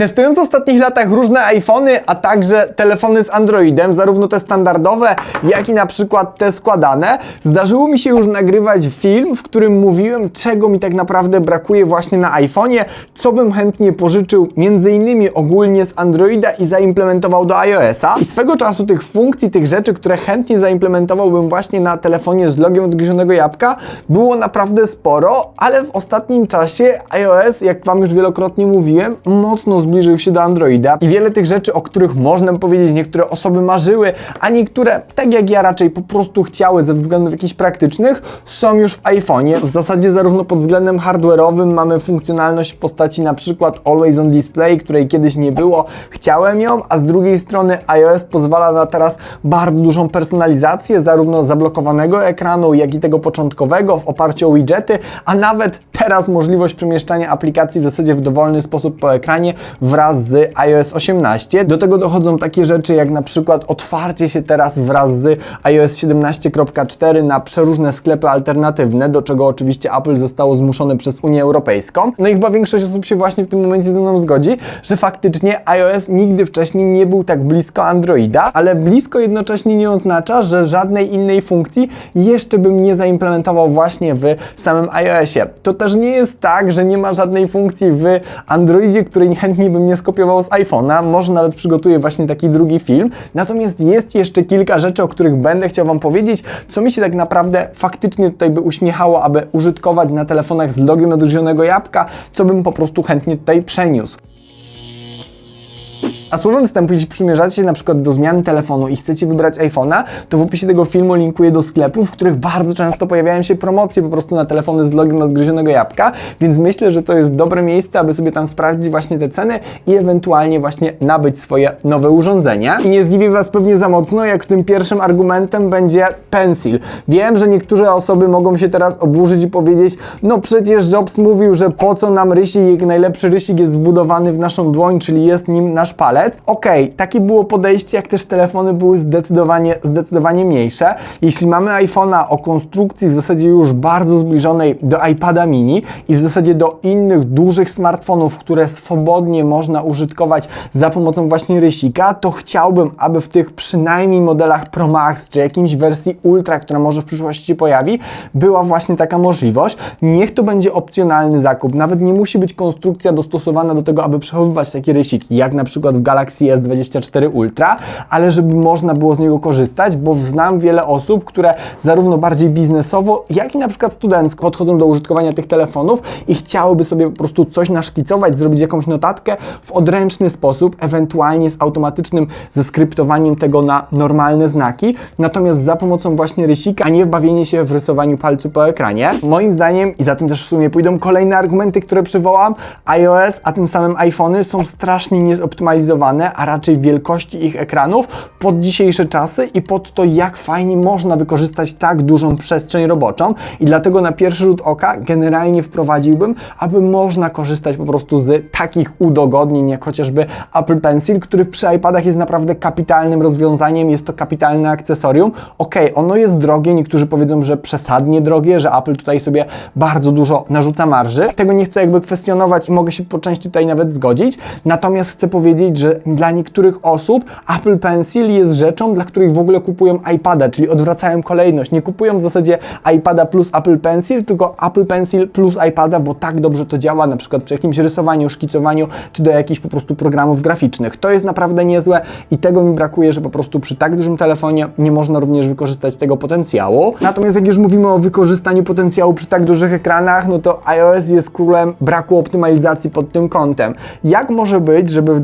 Testując w ostatnich latach różne iPhony, a także telefony z Androidem, zarówno te standardowe, jak i na przykład te składane, zdarzyło mi się już nagrywać film, w którym mówiłem, czego mi tak naprawdę brakuje właśnie na iPhone'ie, co bym chętnie pożyczył między innymi ogólnie z Androida i zaimplementował do iOS-a. I swego czasu tych funkcji, tych rzeczy, które chętnie zaimplementowałbym właśnie na telefonie z logiem odgryzionego jabłka, było naprawdę sporo, ale w ostatnim czasie iOS, jak Wam już wielokrotnie mówiłem, mocno zbliżył się do Androida i wiele tych rzeczy, o których można powiedzieć, niektóre osoby marzyły, a niektóre, tak jak ja raczej po prostu chciały ze względów jakichś praktycznych, są już w iPhone'ie. W zasadzie zarówno pod względem hardware'owym mamy funkcjonalność w postaci na przykład Always on Display, której kiedyś nie było, chciałem ją, a z drugiej strony iOS pozwala na teraz bardzo dużą personalizację zarówno zablokowanego ekranu, jak i tego początkowego w oparciu o widgety, a nawet teraz możliwość przemieszczania aplikacji w zasadzie w dowolny sposób po ekranie wraz z iOS 18. Do tego dochodzą takie rzeczy jak na przykład otwarcie się teraz wraz z iOS 17.4 na przeróżne sklepy alternatywne, do czego oczywiście Apple zostało zmuszone przez Unię Europejską. No i chyba większość osób się właśnie w tym momencie ze mną zgodzi, że faktycznie iOS nigdy wcześniej nie był tak blisko Androida, ale blisko jednocześnie nie oznacza, że żadnej innej funkcji jeszcze bym nie zaimplementował właśnie w samym iOSie. To też nie jest tak, że nie ma żadnej funkcji w Androidzie, której chętnie bym nie skopiował z iPhone'a. Może nawet przygotuję właśnie taki drugi film. Natomiast jest jeszcze kilka rzeczy, o których będę chciał Wam powiedzieć, co mi się tak naprawdę faktycznie tutaj by uśmiechało, aby użytkować na telefonach z logiem odgryzionego jabłka, co bym po prostu chętnie tutaj przeniósł. A słowem wstępu, jeśli przymierzacie na przykład do zmiany telefonu i chcecie wybrać iPhone'a, to w opisie tego filmu linkuję do sklepów, w których bardzo często pojawiają się promocje po prostu na telefony z logiem odgryzionego jabłka, więc myślę, że to jest dobre miejsce, aby sobie tam sprawdzić właśnie te ceny i ewentualnie właśnie nabyć swoje nowe urządzenia. I nie zdziwię Was pewnie za mocno, jak tym pierwszym argumentem będzie Pencil. Wiem, że niektóre osoby mogą się teraz oburzyć i powiedzieć, no przecież Jobs mówił, że po co nam rysik, najlepszy rysik jest wbudowany w naszą dłoń, czyli jest nim nasz palec. Okej, takie było podejście, jak też telefony były zdecydowanie, zdecydowanie mniejsze. Jeśli mamy iPhone'a o konstrukcji w zasadzie już bardzo zbliżonej do iPada mini i w zasadzie do innych dużych smartfonów, które swobodnie można użytkować za pomocą właśnie rysika, to chciałbym, aby w tych przynajmniej modelach Pro Max czy jakimś wersji Ultra, która może w przyszłości się pojawi, była właśnie taka możliwość. Niech to będzie opcjonalny zakup. Nawet nie musi być konstrukcja dostosowana do tego, aby przechowywać taki rysik, jak na przykład w Galaxy S24 Ultra, ale żeby można było z niego korzystać, bo znam wiele osób, które zarówno bardziej biznesowo, jak i na przykład studencko podchodzą do użytkowania tych telefonów i chciałyby sobie po prostu coś naszkicować, zrobić jakąś notatkę w odręczny sposób, ewentualnie z automatycznym zeskryptowaniem tego na normalne znaki, natomiast za pomocą właśnie rysika, a nie bawienie się w rysowaniu palcu po ekranie. Moim zdaniem, i za tym też w sumie pójdą kolejne argumenty, które przywołam, iOS, a tym samym iPhony są strasznie niezoptymalizowane, a raczej wielkości ich ekranów pod dzisiejsze czasy i pod to, jak fajnie można wykorzystać tak dużą przestrzeń roboczą i dlatego na pierwszy rzut oka generalnie wprowadziłbym, aby można korzystać po prostu z takich udogodnień, jak chociażby Apple Pencil, który przy iPadach jest naprawdę kapitalnym rozwiązaniem, jest to kapitalne akcesorium. Ok, ono jest drogie, niektórzy powiedzą, że przesadnie drogie, że Apple tutaj sobie bardzo dużo narzuca marży. Tego nie chcę jakby kwestionować i mogę się po części tutaj nawet zgodzić, natomiast chcę powiedzieć, że dla niektórych osób Apple Pencil jest rzeczą, dla których w ogóle kupują iPada, czyli odwracają kolejność. Nie kupują w zasadzie iPada plus Apple Pencil, tylko Apple Pencil plus iPada, bo tak dobrze to działa, na przykład przy jakimś rysowaniu, szkicowaniu, czy do jakichś po prostu programów graficznych. To jest naprawdę niezłe i tego mi brakuje, że po prostu przy tak dużym telefonie nie można również wykorzystać tego potencjału. Natomiast jak już mówimy o wykorzystaniu potencjału przy tak dużych ekranach, no to iOS jest królem braku optymalizacji pod tym kątem. Jak może być, żeby w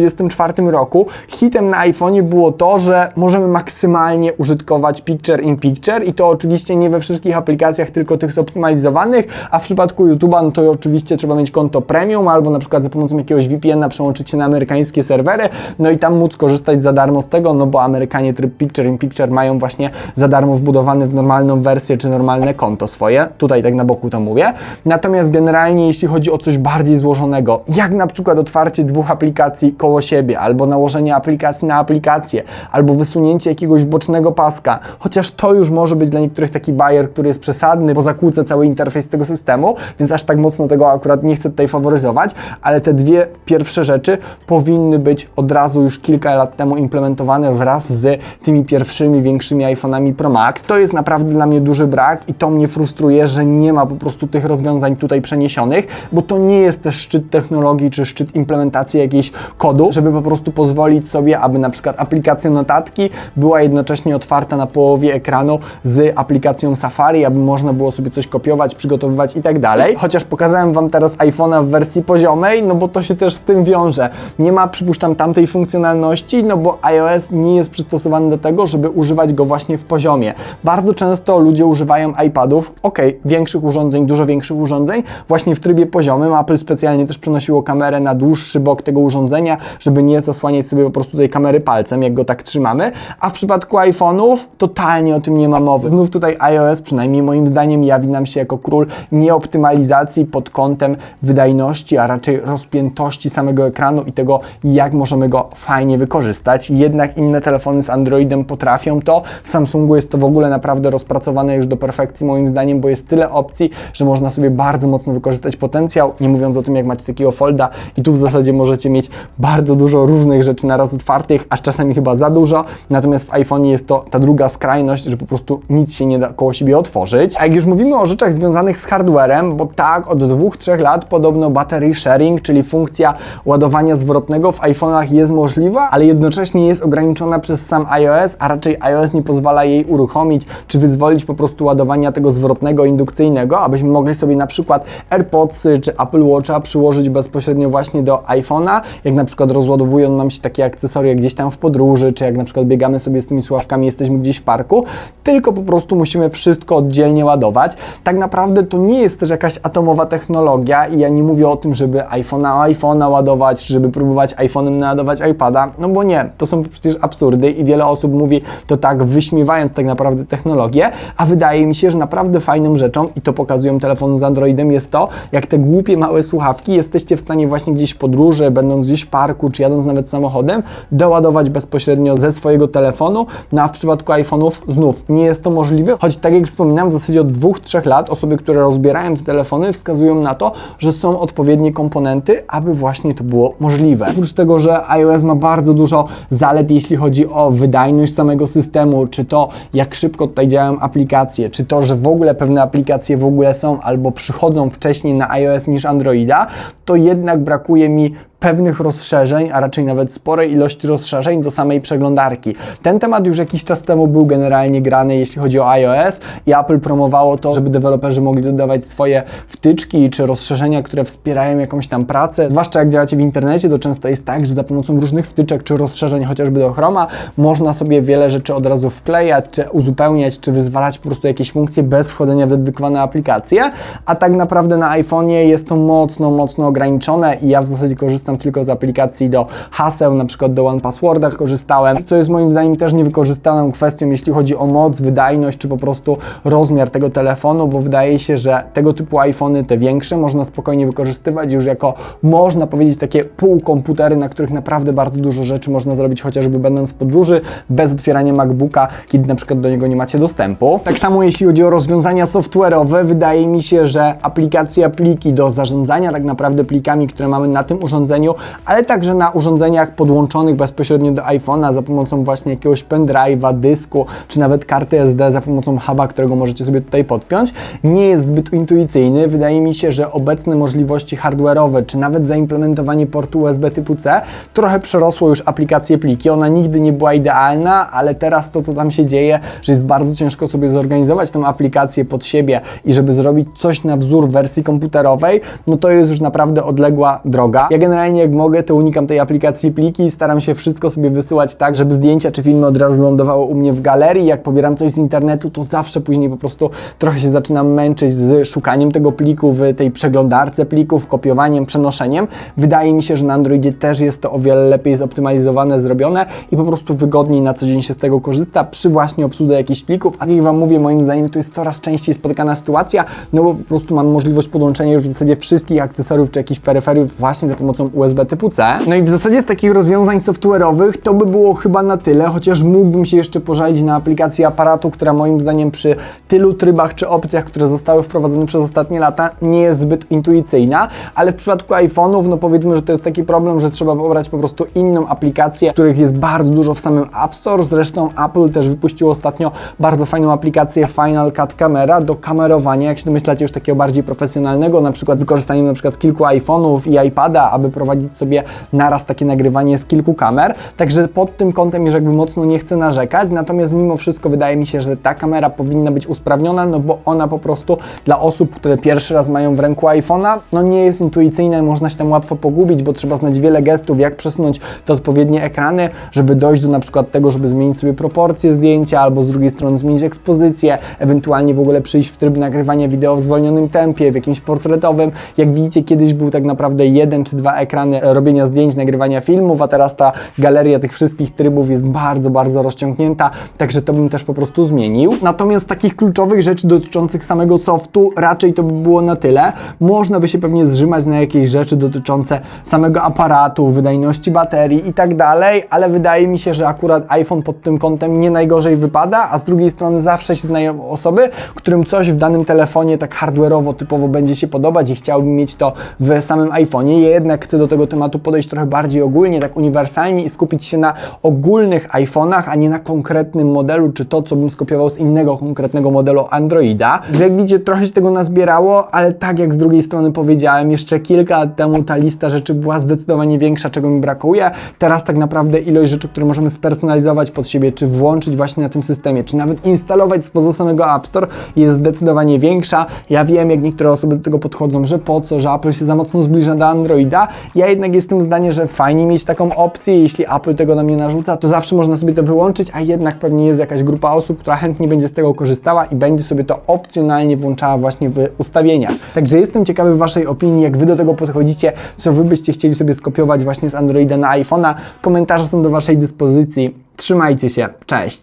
2024 roku hitem na iPhone'ie było to, że możemy maksymalnie użytkować Picture in Picture i to oczywiście nie we wszystkich aplikacjach, tylko tych zoptymalizowanych, a w przypadku YouTube'a no to oczywiście trzeba mieć konto premium albo na przykład za pomocą jakiegoś VPN-a przełączyć się na amerykańskie serwery, no i tam móc korzystać za darmo z tego, no bo Amerykanie tryb Picture in Picture mają właśnie za darmo wbudowany w normalną wersję czy normalne konto swoje. Tutaj tak na boku to mówię. Natomiast generalnie jeśli chodzi o coś bardziej złożonego, jak na przykład otwarcie dwóch aplikacji koło siebie, albo nałożenie aplikacji na aplikację, albo wysunięcie jakiegoś bocznego paska, chociaż to już może być dla niektórych taki bajer, który jest przesadny, bo zakłóca cały interfejs tego systemu, więc aż tak mocno tego akurat nie chcę tutaj faworyzować, ale te dwie pierwsze rzeczy powinny być od razu już kilka lat temu implementowane wraz z tymi pierwszymi, większymi iPhone'ami Pro Max. To jest naprawdę dla mnie duży brak i to mnie frustruje, że nie ma po prostu tych rozwiązań tutaj przeniesionych, bo to nie jest też szczyt technologii czy szczyt implementacji jakiejś kodu, żeby po prostu pozwolić sobie, aby na przykład aplikacja notatki była jednocześnie otwarta na połowie ekranu z aplikacją Safari, aby można było sobie coś kopiować, przygotowywać i tak dalej. Chociaż pokazałem Wam teraz iPhone'a w wersji poziomej, no bo to się też z tym wiąże. Nie ma, przypuszczam, tamtej funkcjonalności, no bo iOS nie jest przystosowany do tego, żeby używać go właśnie w poziomie. Bardzo często ludzie używają iPadów, ok, większych urządzeń, dużo większych urządzeń, właśnie w trybie poziomym. Apple specjalnie też przenosiło kamerę na dłuższy bok tego urządzenia, żeby nie zasłaniać sobie po prostu tej kamery palcem, jak go tak trzymamy. A w przypadku iPhone'ów totalnie o tym nie ma mowy. Znów tutaj iOS, przynajmniej moim zdaniem, jawi nam się jako król nieoptymalizacji pod kątem wydajności, a raczej rozpiętości samego ekranu i tego, jak możemy go fajnie wykorzystać. Jednak inne telefony z Androidem potrafią to. W Samsungu jest to w ogóle naprawdę rozpracowane już do perfekcji moim zdaniem, bo jest tyle opcji, że można sobie bardzo mocno wykorzystać potencjał, nie mówiąc o tym, jak macie takiego folda i tu w zasadzie możecie mieć bardzo dużo różnych rzeczy naraz otwartych, aż czasami chyba za dużo, natomiast w iPhone jest to ta druga skrajność, że po prostu nic się nie da koło siebie otworzyć. A jak już mówimy o rzeczach związanych z hardwarem, bo tak, od dwóch, trzech lat podobno battery sharing, czyli funkcja ładowania zwrotnego w iPhone'ach jest możliwa, ale jednocześnie jest ograniczona przez sam iOS, a raczej iOS nie pozwala jej uruchomić, czy wyzwolić po prostu ładowania tego zwrotnego, indukcyjnego, abyśmy mogli sobie na przykład AirPodsy czy Apple Watcha przyłożyć bezpośrednio właśnie do iPhone'a, jak na przykład rozładowują nam się takie akcesoria gdzieś tam w podróży, czy jak na przykład biegamy sobie z tymi słuchawkami, jesteśmy gdzieś w parku, tylko po prostu musimy wszystko oddzielnie ładować. Tak naprawdę to nie jest też jakaś atomowa technologia i ja nie mówię o tym, żeby iPhone'a iPhone'a ładować, żeby próbować iPhone'em naładować iPada, no bo nie, to są przecież absurdy i wiele osób mówi to tak wyśmiewając tak naprawdę technologię, a wydaje mi się, że naprawdę fajną rzeczą i to pokazują telefony z Androidem jest to, jak te głupie małe słuchawki jesteście w stanie właśnie gdzieś w podróży, będąc gdzieś w parku, czy jadąc nawet samochodem, doładować bezpośrednio ze swojego telefonu, no a w przypadku iPhone'ów znów nie jest to możliwe, choć tak jak wspominałem, w zasadzie od dwóch, trzech lat osoby, które rozbierają te telefony wskazują na to, że są odpowiednie komponenty, aby właśnie to było możliwe. Oprócz tego, że iOS ma bardzo dużo zalet, jeśli chodzi o wydajność samego systemu, czy to jak szybko tutaj działają aplikacje, czy to, że w ogóle pewne aplikacje w ogóle są albo przychodzą wcześniej na iOS niż Androida, to jednak brakuje mi pewnych rozszerzeń, a raczej nawet sporej ilości rozszerzeń do samej przeglądarki. Ten temat już jakiś czas temu był generalnie grany, jeśli chodzi o iOS i Apple promowało to, żeby deweloperzy mogli dodawać swoje wtyczki czy rozszerzenia, które wspierają jakąś tam pracę. Zwłaszcza jak działacie w internecie, to często jest tak, że za pomocą różnych wtyczek czy rozszerzeń, chociażby do Chroma, można sobie wiele rzeczy od razu wklejać, czy uzupełniać, czy wyzwalać po prostu jakieś funkcje bez wchodzenia w dedykowane aplikacje, a tak naprawdę na iPhone'ie jest to mocno, mocno ograniczone i ja w zasadzie korzystam korzystam tylko z aplikacji do haseł, na przykład do OnePassworda korzystałem, co jest moim zdaniem też niewykorzystaną kwestią, jeśli chodzi o moc, wydajność, czy po prostu rozmiar tego telefonu, bo wydaje się, że tego typu iPhony, te większe, można spokojnie wykorzystywać już jako, można powiedzieć, takie półkomputery, na których naprawdę bardzo dużo rzeczy można zrobić, chociażby będąc w podróży, bez otwierania MacBooka, kiedy na przykład do niego nie macie dostępu. Tak samo jeśli chodzi o rozwiązania software'owe, wydaje mi się, że aplikacje, pliki do zarządzania tak naprawdę plikami, które mamy na tym urządzeniu, ale także na urządzeniach podłączonych bezpośrednio do iPhone'a za pomocą właśnie jakiegoś pendrive'a, dysku, czy nawet karty SD za pomocą huba, którego możecie sobie tutaj podpiąć, nie jest zbyt intuicyjny. Wydaje mi się, że obecne możliwości hardware'owe, czy nawet zaimplementowanie portu USB typu C trochę przerosło już aplikację pliki. Ona nigdy nie była idealna, ale teraz to, co tam się dzieje, że jest bardzo ciężko sobie zorganizować tą aplikację pod siebie i żeby zrobić coś na wzór wersji komputerowej, no to jest już naprawdę odległa droga. Ja generalnie jak mogę, to unikam tej aplikacji pliki i staram się wszystko sobie wysyłać tak, żeby zdjęcia czy filmy od razu lądowały u mnie w galerii. Jak pobieram coś z internetu, to zawsze później po prostu trochę się zaczynam męczyć z szukaniem tego pliku w tej przeglądarce plików, kopiowaniem, przenoszeniem. Wydaje mi się, że na Androidzie też jest to o wiele lepiej zoptymalizowane, zrobione i po prostu wygodniej na co dzień się z tego korzysta przy właśnie obsłudze jakichś plików. A jak Wam mówię, moim zdaniem to jest coraz częściej spotykana sytuacja, no bo po prostu mam możliwość podłączenia już w zasadzie wszystkich akcesoriów czy jakichś peryferiów właśnie za pomocą USB typu C. No i w zasadzie z takich rozwiązań software'owych to by było chyba na tyle, chociaż mógłbym się jeszcze pożalić na aplikacji aparatu, która moim zdaniem przy tylu trybach czy opcjach, które zostały wprowadzone przez ostatnie lata, nie jest zbyt intuicyjna, ale w przypadku iPhone'ów, no powiedzmy, że to jest taki problem, że trzeba wybrać po prostu inną aplikację, których jest bardzo dużo w samym App Store. Zresztą Apple też wypuściło ostatnio bardzo fajną aplikację Final Cut Camera do kamerowania, jak się domyślacie, już takiego bardziej profesjonalnego, na przykład wykorzystaniem na przykład kilku iPhone'ów i iPada, aby prowadzić sobie naraz takie nagrywanie z kilku kamer. Także pod tym kątem już jakby mocno nie chcę narzekać, natomiast mimo wszystko wydaje mi się, że ta kamera powinna być usprawniona, no bo ona po prostu dla osób, które pierwszy raz mają w ręku iPhone'a, no nie jest intuicyjna i można się tam łatwo pogubić, bo trzeba znać wiele gestów, jak przesunąć te odpowiednie ekrany, żeby dojść do na przykład tego, żeby zmienić sobie proporcje zdjęcia, albo z drugiej strony zmienić ekspozycję, ewentualnie w ogóle przyjść w tryb nagrywania wideo w zwolnionym tempie, w jakimś portretowym. Jak widzicie, kiedyś był tak naprawdę jeden czy dwa ekrany robienia zdjęć, nagrywania filmów, a teraz ta galeria tych wszystkich trybów jest bardzo, bardzo rozciągnięta, także to bym też po prostu zmienił. Natomiast takich kluczowych rzeczy dotyczących samego softu, raczej to by było na tyle. Można by się pewnie zrzymać na jakieś rzeczy dotyczące samego aparatu, wydajności baterii i tak dalej, ale wydaje mi się, że akurat iPhone pod tym kątem nie najgorzej wypada, a z drugiej strony zawsze się znają osoby, którym coś w danym telefonie tak hardware'owo typowo będzie się podobać i chciałbym mieć to w samym iPhone'ie. Ja jednak chcę do tego tematu podejść trochę bardziej ogólnie, tak uniwersalnie i skupić się na ogólnych iPhone'ach, a nie na konkretnym modelu, czy to, co bym skopiował z innego konkretnego modelu Androida. Widzicie, trochę się tego nazbierało, ale tak jak z drugiej strony powiedziałem, jeszcze kilka lat temu ta lista rzeczy była zdecydowanie większa, czego mi brakuje. Teraz tak naprawdę ilość rzeczy, które możemy spersonalizować pod siebie, czy włączyć właśnie na tym systemie, czy nawet instalować spoza samego App Store jest zdecydowanie większa. Ja wiem, jak niektóre osoby do tego podchodzą, że po co, że Apple się za mocno zbliża do Androida. Ja jednak jestem zdania, że fajnie mieć taką opcję, jeśli Apple tego nam nie narzuca, to zawsze można sobie to wyłączyć, a jednak pewnie jest jakaś grupa osób, która chętnie będzie z tego korzystała i będzie sobie to opcjonalnie włączała właśnie w ustawieniach. Także jestem ciekawy Waszej opinii, jak Wy do tego podchodzicie, co Wy byście chcieli sobie skopiować właśnie z Androida na iPhone'a. Komentarze są do Waszej dyspozycji. Trzymajcie się, cześć!